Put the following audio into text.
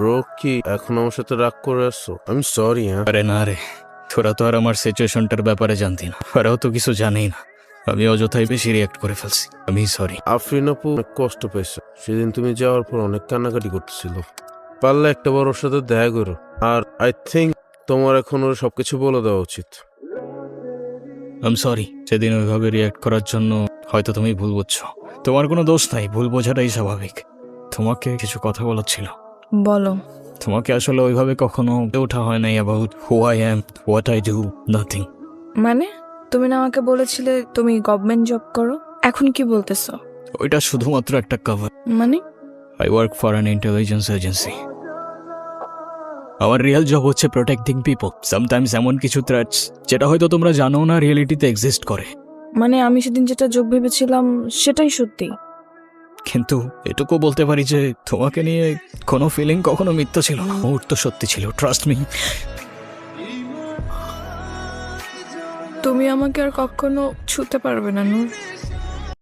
Bro কি এখন আমার সাথে রাগ করে আসছো আমি সরি হ্যাঁ? আরে না রে তোরা তো আর আমার সিচুয়েশনটার ব্যাপারে জানতি না। ওরাও তো কিছু জানেই না। আমি অযথাই বেশি রিয়াক্ট করে ফেলছি। আমি সরি আফরিন আপু অনেক কষ্ট পেয়েছে। সেদিন তুমি যাওয়ার পর অনেক কান্নাকাটি করতেছিল। পারলে একটা বার ওর সাথে দেখা করো। আর আই থিঙ্ক তোমার এখন ওর সবকিছু বলে দেওয়া উচিত। আম সরি সেদিন ওইভাবে রিয়াক্ট করার জন্য হয়তো তুমি ভুল বুঝছ। তোমার কোনো দোষ নাই ভুল বোঝাটাই স্বাভাবিক। তোমাকে কিছু কথা বলার ছিল। বলো। তোমাকে আসলে ওইভাবে কখনো ওঠা হয় নাই about who I am what I do nothing মানে? তুমি না আমাকে বলেছিলে তুমি গভর্নমেন্ট জব করো এখন কি বলতেছো? ওইটা শুধুমাত্র একটা কভার মানে? I work for an intelligence agency আমার রিয়েল জব হচ্ছে প্রোটেক্টিং পিপল সামটাইমস এমন কিছু থ্রেটস যেটা হয়তো তোমরা জানো না রিয়েলিটিতে এক্সিস্ট করে। মানে আমি সেদিন যেটা যোগ ভেবেছিলাম সেটাই সত্যি। কিন্তু এটুকু বলতে পারি যে তোমাকে নিয়ে কোনো ফিলিং কখনো মিথ্যা ছিল না। মুহূর্ত সত্যি ছিল ট্রাস্ট মি তুমি আমাকে আর কখনো ছুতে পারবে না, নূর।